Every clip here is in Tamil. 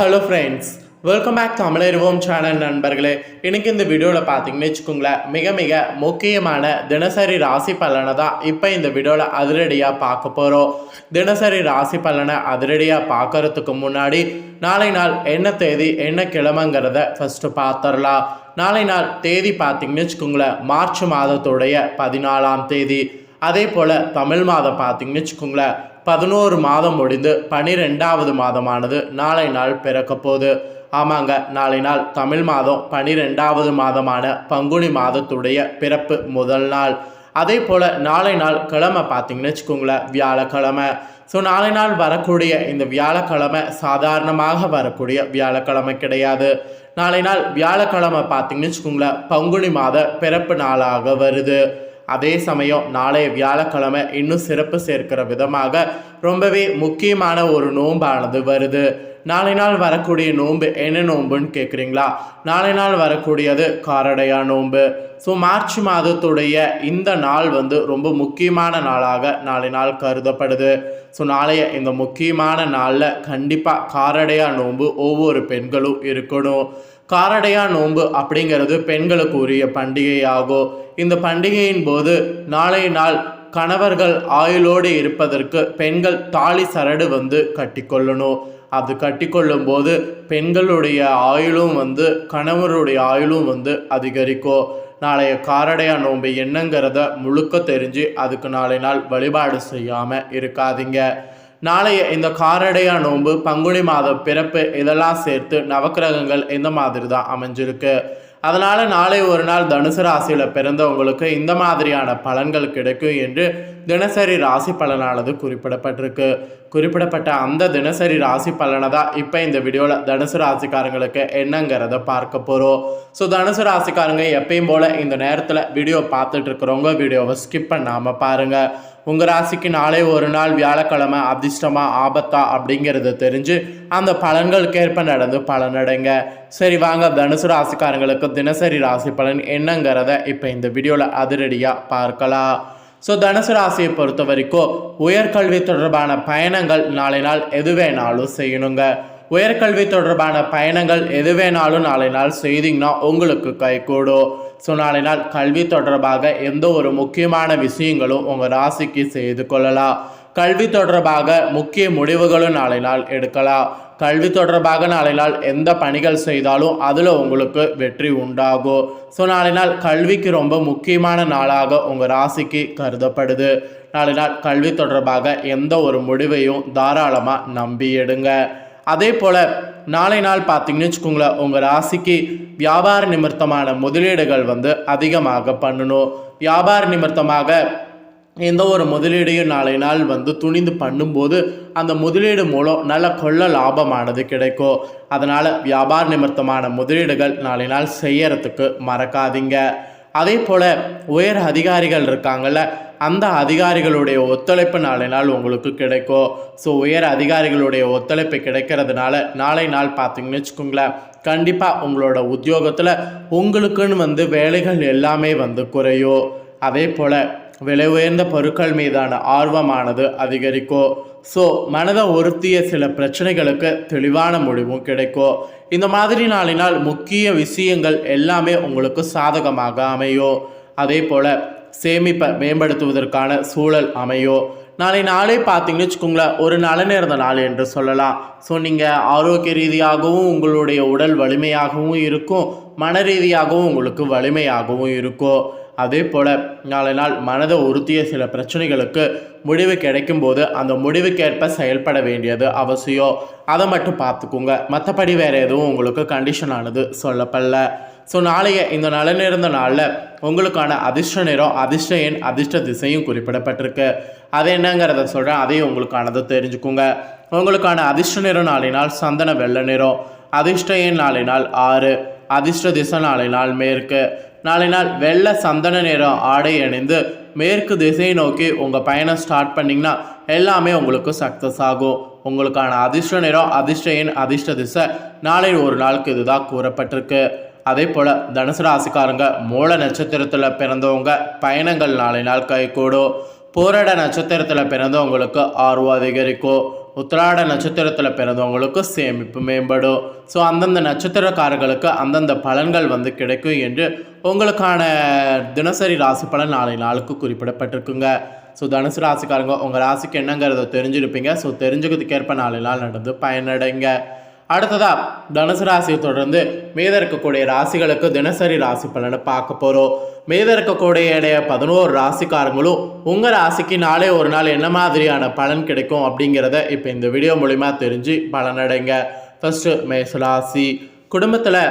Hello friends welcome back Tamilaruvom channel நண்பர்களே. இன்னைக்கு இந்த வீடியோவில் பார்த்தீங்கன்னு வச்சுக்கோங்களேன் மிக மிக முக்கியமான தினசரி ராசி பலனை தான் இப்போ இந்த வீடியோவில் அதிரடியாக பார்க்க போகிறோம் தினசரி ராசி பலனை அதிரடியாக பார்க்கறதுக்கு முன்னாடி நாளை நாள் என்ன தேதி என்ன கிழமைங்கிறத ஃபஸ்ட்டு பார்த்துடலாம். நாளை நாள் தேதி பார்த்தீங்கன்னு வச்சுக்கோங்களேன் மார்ச் மாதத்துடைய பதினாலாம் தேதி. அதே போல் தமிழ் மாதம் பார்த்தீங்கன்னு வச்சுக்கோங்களேன் பதினோரு மாதம் முடிந்து பனிரெண்டாவது மாதமானது நாளை நாள் பிறக்கப்போகுது ஆமாங்க நாளை நாள் தமிழ் மாதம் பனிரெண்டாவது மாதமான பங்குனி மாதத்துடைய பிறப்பு முதல் நாள். அதே போல் நாளை நாள் கிழமை பார்த்தீங்கன்னு வச்சுக்கோங்களேன் வியாழக்கிழமை. ஸோ நாளை நாள் வரக்கூடிய இந்த வியாழக்கிழமை சாதாரணமாக வரக்கூடிய வியாழக்கிழமை கிடையாது. நாளை நாள் வியாழக்கிழமை பார்த்தீங்கன்னு வச்சுக்கோங்களேன் பங்குனி மாத பிறப்பு நாளாக வருது. அதே சமயம் நாளைய வியாழக்கிழமை இன்னும் சிறப்பு சேர்க்கிற விதமாக ரொம்பவே முக்கியமான ஒரு நோன்பானது வருது. நாளை நாள் வரக்கூடிய நோன்பு என்ன நோன்புன்னு கேட்குறீங்களா நாளை நாள் வரக்கூடியது காரடையா நோன்பு ஸோ மார்ச் மாதத்துடைய இந்த நாள் வந்து ரொம்ப முக்கியமான நாளாக நாளை நாள் கருதப்படுது. ஸோ நாளைய இந்த முக்கியமான நாளில் கண்டிப்பாக காரடையா நோன்பு ஒவ்வொரு பெண்களும் இருக்கணும். காரடையா நோன்பு அப்படிங்கிறது பெண்களுக்கு உரிய பண்டிகையாகும். இந்த பண்டிகையின் போது நாளை நாள் கணவர்கள் ஆயுளோடு இருப்பதற்கு பெண்கள் தாலி சரடு வந்து கட்டிக்கொள்ளணும். அது கட்டிக்கொள்ளும் போது பெண்களுடைய ஆயுளும் வந்து கணவருடைய ஆயுளும் வந்து அதிகரிக்கும் நாளைய காரடையா நோன்பு என்னங்கிறத முழுக்க தெரிஞ்சு அதுக்கு நாளை நாள் வழிபாடு செய்யாமல் இருக்காதீங்க. நாளைய இந்த காரடையா நோன்பு பங்குனி மாத பிறப்பு இதெல்லாம் சேர்த்து நவக்கிரகங்கள் இந்த மாதிரி தான் அமைஞ்சிருக்கு. அதனால் நாளை ஒரு நாள் தனுசு ராசியில் பிறந்தவங்களுக்கு இந்த மாதிரியான பலன்கள் கிடைக்கும் என்று தினசரி ராசி பலனானது குறிப்பிடப்பட்டிருக்கு. குறிப்பிடப்பட்ட அந்த தினசரி ராசி பலனை தான் இப்போ இந்த வீடியோவில் தனுசு ராசிக்காரங்களுக்கு என்னங்கிறத பார்க்க போகிறோம் ஸோ தனுசு ராசிக்காரங்க எப்பயும் போல் இந்த நேரத்தில் வீடியோ பார்த்துட்டு இருக்கிறவங்க வீடியோவை ஸ்கிப் பண்ணாமல் பாருங்கள் உங்கள் ராசிக்கு நாளை ஒரு நாள் வியாழக்கிழமை அதிர்ஷ்டமா ஆபத்தா அப்படிங்கிறத தெரிஞ்சு அந்த பலன்களுக்கேற்ப நடந்து பலனடைங்க. சரி வாங்க தனுசு ராசிக்காரங்களுக்கு தினசரி ராசி பலன் என்னங்கிறத இப்போ இந்த வீடியோவில் அதிரடியாக பார்க்கலாம். ஸோ தனுசு ராசியை பொறுத்த வரைக்கும் உயர்கல்வி தொடர்பான பயணங்கள் நாளை நாள் எது வேணாலும் செய்யணுங்க. உயர்கல்வி தொடர்பான பயணங்கள் எது வேணாலும் நாளை நாள் செய்தீங்கன்னா உங்களுக்கு கைகூடும். ஸோ நாளை நாள் கல்வி தொடர்பாக எந்த ஒரு முக்கியமான விஷயங்களும் உங்கள் ராசிக்கு செய்து கொள்ளலாம். கல்வி தொடர்பாக முக்கிய முடிவுகளும் நாளை நாள் எடுக்கலாம். கல்வி தொடர்பாக நாளை நாள் எந்த பணிகள் செய்தாலும் அதில் உங்களுக்கு வெற்றி உண்டாகும். ஸோ நாளை நாள் கல்விக்கு ரொம்ப முக்கியமான நாளாக உங்கள் ராசிக்கு கருதப்படுது. நாளை நாள் கல்வி தொடர்பாக எந்த ஒரு முடிவையும் தாராளமாக நம்பி எடுங்க அதே போல் நாளை நாள் பார்த்தீங்கன்னு வச்சுக்கோங்களேன் உங்கள் ராசிக்கு வியாபார நிமித்தமான முதலீடுகள் வந்து அதிகமாக பண்ணணும். வியாபார நிமித்தமாக எந்த ஒரு முதலீடையும் நாளை நாள் வந்து துணிந்து பண்ணும்போது அந்த முதலீடு மூலம் நல்ல கொள்ள லாபமானது கிடைக்கும். அதனால் வியாபார நிமித்தமான முதலீடுகள் நாளை நாள் செய்யறதுக்கு மறக்காதீங்க. அதே போல் உயர் அதிகாரிகள் இருக்காங்கல்ல அந்த அதிகாரிகளுடைய ஒத்துழைப்பு நாளை நாள் உங்களுக்கு கிடைக்கும். ஸோ உயர் அதிகாரிகளுடைய ஒத்துழைப்பு கிடைக்கிறதுனால நாளை நாள் பார்த்தீங்கன்னு வச்சுக்கோங்களேன் கண்டிப்பாக உங்களோட உத்தியோகத்தில் உங்களுக்குன்னு வந்து வேலைகள் எல்லாமே வந்து குறையும். அதே போல் விலை உயர்ந்த பொருட்கள் மீதான ஆர்வமானது அதிகரிக்கும் ஸோ மனதை ஒருத்திய சில பிரச்சனைகளுக்கு தெளிவான முடிவும் கிடைக்கும் இந்த மாதிரி நாளினால் முக்கிய விஷயங்கள் எல்லாமே உங்களுக்கு சாதகமாக அமையும் அதே போல் சேமிப்பை மேம்படுத்துவதற்கான சூழல் அமையும் நாளை நாளே பார்த்தீங்கன்னு வச்சுக்கோங்களேன் ஒரு நலனிறந்த நாள் என்று சொல்லலாம். ஸோ நீங்கள் ஆரோக்கிய ரீதியாகவும் உங்களுடைய உடல் வலிமையாகவும் இருக்கும் மன ரீதியாகவும் உங்களுக்கு வலிமையாகவும் இருக்கும். அதே போல் நாளை நாள் மனதை உறுத்திய சில பிரச்சனைகளுக்கு முடிவு கிடைக்கும்போது அந்த முடிவுக்கேற்ப செயல்பட வேண்டியது அவசியம். அதை மட்டும் பார்த்துக்கோங்க. மற்றபடி வேறு எதுவும் உங்களுக்கு கண்டிஷன் ஆனது சொல்லப்படல. ஸோ நாளைய இந்த நலனிருந்த நாளில் உங்களுக்கான அதிர்ஷ்ட நிறம் அதிர்ஷ்ட எண் அதிர்ஷ்ட திசையும் குறிப்பிடப்பட்டிருக்கு. அது என்னங்கிறத சொல்கிறேன் அதையும் உங்களுக்கானது தெரிஞ்சுக்கோங்க. உங்களுக்கான அதிர்ஷ்ட நிறம் நாளினால் சந்தன வெள்ளை நிறம். அதிர்ஷ்ட எண் நாளினால் ஆறு. அதிர்ஷ்ட திசை நாளினால் மேற்கு. நாளை நாள் வெள்ளை சந்தன நிறம் ஆடை அணிந்து மேற்கு திசையை நோக்கி உங்கள் பயணம் ஸ்டார்ட் பண்ணிங்கன்னா எல்லாமே உங்களுக்கு சக்ஸஸ் ஆகும். உங்களுக்கான அதிர்ஷ்ட நிறம் அதிர்ஷ்ட எண் அதிர்ஷ்ட திசை நாளை ஒரு நாளுக்கு இதுதான் கூறப்பட்டிருக்கு. அதே போல் தனுசு ராசிக்காரங்க மூல நட்சத்திரத்தில் பிறந்தவங்க பயணங்கள் நாளை நாள் கைகூடும். போராட நட்சத்திரத்தில் பிறந்தவங்களுக்கு ஆர்வம் அதிகரிக்கும். உத்திராட நட்சத்திரத்தில் பிறந்தவங்களுக்கு சேமிப்பு மேம்படும். ஸோ அந்தந்த நட்சத்திரக்காரர்களுக்கு அந்தந்த பலன்கள் வந்து கிடைக்கும் என்று உங்களுக்கான தினசரி ராசி பலன் நாளை நாளுக்கு குறிப்பிடப்பட்டிருக்குங்க. ஸோ தனுசு ராசிக்காரங்க உங்கள் ராசிக்கு என்னங்கிறத தெரிஞ்சிருப்பீங்க. ஸோ தெரிஞ்சுக்கிறதுக்கேற்ப நாளை நாள் நடந்து பயனடைங்க. அடுத்ததா தனுசு ராசியை தொடர்ந்து மீத இருக்கக்கூடிய ராசிகளுக்கு தினசரி ராசி பலனை பார்க்க போகிறோம் மீத இருக்கக்கூடிய பதினோரு ராசிக்காரங்களும் உங்கள் ராசிக்கு நாளே ஒரு நாள் என்ன மாதிரியான பலன் கிடைக்கும் அப்படிங்கிறத இப்போ இந்த வீடியோ மூலிமா தெரிஞ்சு பலனடைங்க. ஃபஸ்ட்டு மேசராசி குடும்பத்தில்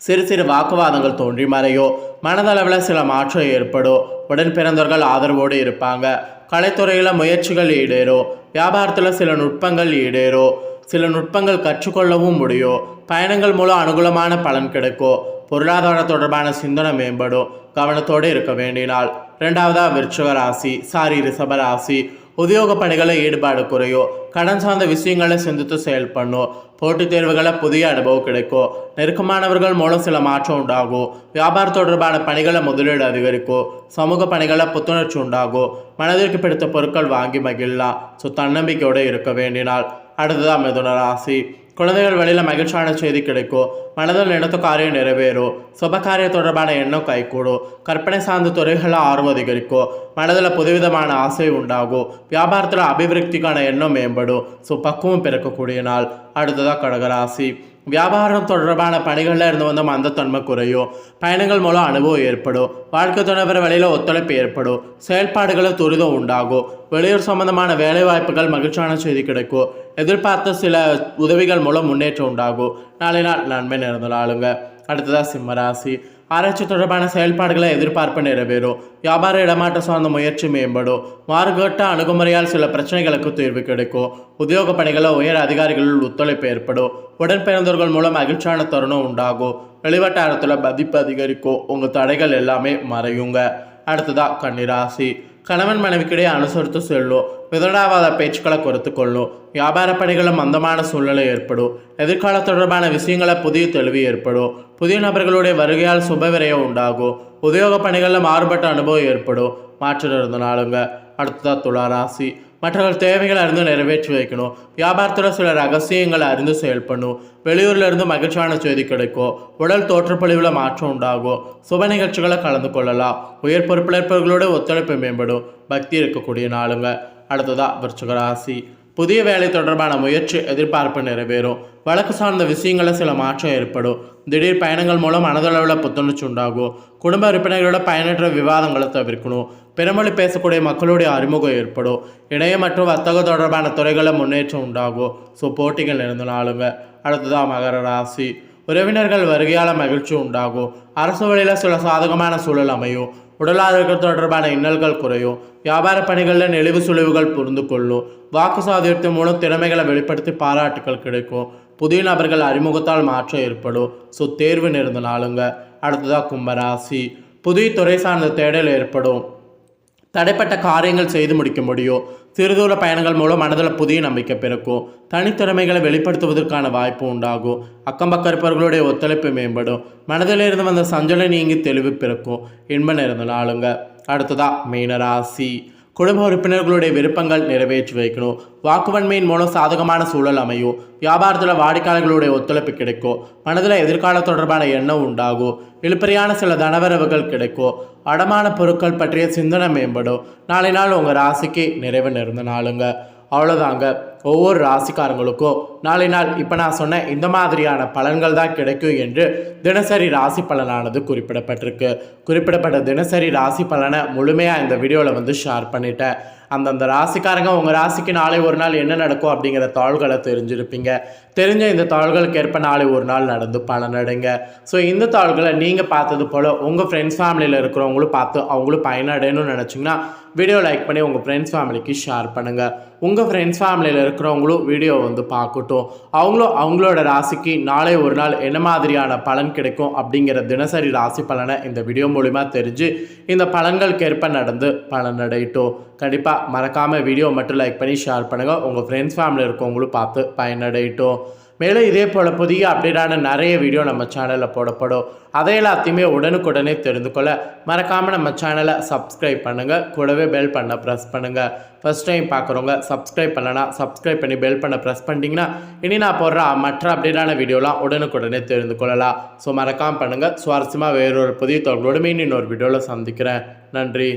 சிறு சிறு வாக்குவாதங்கள் தோன்றி மறையோ மனதளவில் சில மாற்றம் ஏற்படும். உடன் பிறந்தவர்கள் ஆதரவோடு இருப்பாங்க. கலைத்துறையில் முயற்சிகள் ஈடேறும். வியாபாரத்தில் சில நுட்பங்கள் ஈடேறும். சில நுட்பங்கள் கற்றுக்கொள்ளவும் முடியும். பயணங்கள் மூலம் அனுகூலமான பலன் கிடைக்கும். பொருளாதார தொடர்பான சிந்தனை மேம்படும். கவனத்தோடு இருக்க வேண்டினால். ரெண்டாவதாக விருச்சக ராசி சாரி ரிஷப ராசி. உத்தியோக பணிகளில் ஈடுபாடு குறையும். கடன் சார்ந்த விஷயங்களை சிந்தித்து செயல்படணும் போட்டித் தேர்வுகளை புதிய அனுபவம் கிடைக்கும். நெருக்கமானவர்கள் மூலம் சில மாற்றம் உண்டாகும். வியாபார தொடர்பான பணிகளை முதலீடு அதிகரிக்கும். சமூக பணிகளை புத்துணர்ச்சி உண்டாகும். மனதிற்கு பிடித்த பொருட்கள் வாங்கி மகிழலாம். ஸோ தன்னம்பிக்கையோடு இருக்க வேண்டினால். அடுத்ததாக மிதுன ராசி. குழந்தைகள் வழியில் மகிழ்ச்சியான செய்தி கிடைக்கும். மனதில் நினைத்த காரியம் நிறைவேறும். சுபகாரியம் தொடர்பான எண்ணம் கைகூடும். கற்பனை சார்ந்த துறைகளில் ஆர்வம் அதிகரிக்கும். மனதில் புதுவிதமான ஆசை உண்டாகும். வியாபாரத்தில் அபிவிருத்திக்கான எண்ணம் மேம்படும். ஸோ பக்குவம் பிறக்கக்கூடிய நாள். அடுத்ததாக கடகராசி. வியாபாரம் தொடர்பான பணிகளில் இருந்து வந்த மந்தத்தன்மை குறையும். பயணங்கள் மூலம் அனுபவம் ஏற்படும். வாழ்க்கை துணைவர் வழியில் ஒத்துழைப்பு ஏற்படும். செயல்பாடுகளில் துரிதம் உண்டாகும். வெளியூர் சம்பந்தமான வேலைவாய்ப்புகள் மகிழ்ச்சியான செய்தி கிடைக்கும். எதிர்பார்த்த சில உதவிகள் மூலம் முன்னேற்றம் உண்டாகும். நாளை நாள் நன்மை நிறந்த நாளுங்க. அடுத்ததாக சிம்மராசி ஆராய்ச்சி தொடர்பான செயல்பாடுகளை எதிர்பார்ப்பு நிறைவேறும். வியாபார இடமாற்ற சார்ந்த முயற்சி மேம்படும். மாறுகட்ட அணுகுமுறையால் சில பிரச்சனைகளுக்கு தீர்வு கிடைக்கும். உத்தியோக பணிகளை உயர் அதிகாரிகளில் ஒத்துழைப்பு ஏற்படும். உடன்பிறந்தவர்கள் மூலம் மகிழ்ச்சியான தருணம் உண்டாகும். வெளிவட்டாரத்தில் மதிப்பு அதிகரிக்கும். உங்கள் தடைகள் எல்லாமே மறையுங்க. அடுத்ததாக கன்னிராசி. கணவன் மனைவிக்கிடையே அனுசரித்து செல்லும். விதடாவாத பேச்சுக்களை குறைத்து கொள்ளும் வியாபார பணிகளும் மந்தமான சூழ்நிலை ஏற்படும் எதிர்கால தொடர்பான விஷயங்களை புதிய தெளிவு ஏற்படும் புதிய நபர்களுடைய வருகையால் சுபவிரயம் உண்டாகும் உத்தியோக பணிகளில் மாறுபட்ட அனுபவம் ஏற்படும் மாற்றம் இருந்த நாளுங்க அடுத்ததாக துளாராசி மற்றவர்கள் தேவைகளை அறிந்து நிறைவேற்றி வைக்கணும் வியாபாரத்தில் சில ரகசியங்களை அறிந்து செயல்படணும் வெளியூர்ல இருந்து மகிழ்ச்சியான செய்தி கிடைக்கும் உடல் தோற்றப்பொழிவில் மாற்றம் உண்டாகும் சுப நிகழ்ச்சிகளை கலந்து கொள்ளலாம் உயர் பொறுப்பிழப்பர்களோட ஒத்துழைப்பு மேம்படும் பக்தி இருக்கக்கூடிய நாளுங்க அடுத்ததா விருச்சிக ராசி. புதிய வேலை தொடர்பான முயற்சி எதிர்பார்ப்பு நிறைவேறும். வழக்கு சார்ந்த விஷயங்களில் சில மாற்றம் ஏற்படும். திடீர் பயணங்கள் மூலம் மனதளவில் புத்துணர்ச்சி உண்டாகும். குடும்ப உறுப்பினர்களோட பயனற்ற விவாதங்களை தவிர்க்கணும். பிறமொழி பேசக்கூடிய மக்களுடைய அறிமுகம் ஏற்படும். இணைய மற்றும் வர்த்தக தொடர்பான துறைகளில் முன்னேற்றம் உண்டாகும். ஸோ போட்டிகள் இருந்தனாலுங்க அடுத்ததாக மகர ராசி. உறவினர்கள் வருகையால் மகிழ்ச்சி உண்டாகும். அரசு வழியில் சில சாதகமான சூழல் அமையும். உடலாரோக்கியம் தொடர்பான இன்னல்கள் குறையும். வியாபார பணிகளில் நெளிவு சுழிவுகள் புரிந்து கொள்ளும். வாக்கு சாதியத்தின் மூலம் திறமைகளை வெளிப்படுத்தி பாராட்டுகள் கிடைக்கும். புதிய நபர்கள் அறிமுகத்தால் மாற்றம் ஏற்படும். ஸோ தேர்வு நேர்ந்த நாளுங்க. அடுத்ததாக கும்பராசி. புதிய துறை சார்ந்த தேடல் ஏற்படும். தடைப்பட்ட காரியங்கள் செய்து முடிக்க முடியும். சிறுதூர பயணங்கள் மூலம் மனதில் புதிய நம்பிக்கை பிறக்கும். தனித்திறமைகளை வெளிப்படுத்துவதற்கான வாய்ப்பு உண்டாகும். அக்கம்பக்கம் இருப்பவர்களுடைய ஒத்துழைப்பு மேம்படும். மனதில் இருந்து வந்த சஞ்சலை நீங்கி தெளிவு பிறக்கும். இன்ப நிறந்த நாளுங்க. அடுத்ததா மீனராசி. குடும்ப உறுப்பினர்களுடைய விருப்பங்கள் நிறைவேற்றி வைக்கணும். வாக்குவன்மையின் மூலம் சாதகமான சூழல் அமையும். வியாபாரத்தில் வாடிக்கையாளர்களுடைய ஒத்துழைப்பு கிடைக்கும். மனதில் எதிர்கால தொடர்பான எண்ணம் உண்டாகும். இழுப்பறியான சில தனவரவுகள் கிடைக்கும். அடமான பொருட்கள் பற்றிய சிந்தனை மேம்படும். நாளை நாள் உங்கள் ராசிக்கு நிறைவு நிறந்த நாளுங்க. அவ்வளோதாங்க ஒவ்வொரு ராசிக்காரங்களுக்கும் நாளை நாள் இப்போ நான் சொன்ன இந்த மாதிரியான பலன்கள் தான் கிடைக்கும் என்று தினசரி ராசி பலனானது குறிப்பிடப்பட்டிருக்கு. குறிப்பிடப்பட்ட தினசரி ராசி பலனை முழுமையாக இந்த வீடியோவில் வந்து ஷேர் பண்ணிட்டேன். அந்தந்த ராசிக்காரங்க உங்கள் ராசிக்கு நாளை ஒரு நாள் என்ன நடக்கும் அப்படிங்கிற தாள்களை தெரிஞ்சிருப்பீங்க. தெரிஞ்ச இந்த தாள்களுக்கு ஏற்ப நாளை ஒரு நாள் நடந்து பலனடைங்க ஸோ இந்த தாள்களை நீங்கள் பார்த்தது போல் உங்கள் ஃப்ரெண்ட்ஸ் ஃபேமிலியில் இருக்கிறவங்களும் பார்த்து அவங்களும் பயனடையணும்னு நினச்சிங்கன்னா வீடியோ லைக் பண்ணி உங்கள் ஃப்ரெண்ட்ஸ் ஃபேமிலிக்கு ஷேர் பண்ணுங்கள் உங்கள் ஃப்ரெண்ட்ஸ் ஃபேமிலியில் இருக்கிறவங்களும் வீடியோ வந்து பார்க்கட்டும். அவங்களும் அவங்களோட ராசிக்கு நாளை ஒரு நாள் என்ன மாதிரியான பலன் கிடைக்கும் அப்படிங்கிற தினசரி ராசி பலனை இந்த வீடியோ மூலிமா தெரிஞ்சு இந்த பலன்களுக்கு ஏற்ப நடந்து பலனடையட்டும். கண்டிப்பாக மறக்காமல் வீடியோ மட்டும் லைக் பண்ணி ஷேர் பண்ணுங்கள் உங்கள் ஃப்ரெண்ட்ஸ் ஃபேமிலி இருக்கவங்களும் பார்த்து பயனடையட்டும். மேலும் இதே போல் புதிய அப்டேட்டான நிறைய வீடியோ நம்ம சேனலில் போடப்படும். அதை எல்லாத்தையுமே உடனுக்குடனே தெரிந்து கொள்ள மறக்காமல் நம்ம சேனலை சப்ஸ்கிரைப் பண்ணுங்கள் கூடவே பெல் பண்ண ப்ரெஸ் பண்ணுங்கள் ஃபஸ்ட் டைம் பார்க்குறவங்க சப்ஸ்கிரைப் பண்ணலனா சப்ஸ்கிரைப் பண்ணி பெல் பண்ண ப்ரெஸ் பண்ணிட்டீங்கன்னா இனி நான் போடுற மற்ற அப்டேட்டான வீடியோலாம் உடனுக்குடனே தெரிந்து கொள்ளலாம். ஸோ மறக்காமல் பண்ணுங்கள் சுவாரஸ்யமாக வேறொரு புதிய தொடர்களோடு மீன் இன்னொரு வீடியோவில் சந்திக்கிறேன். நன்றி.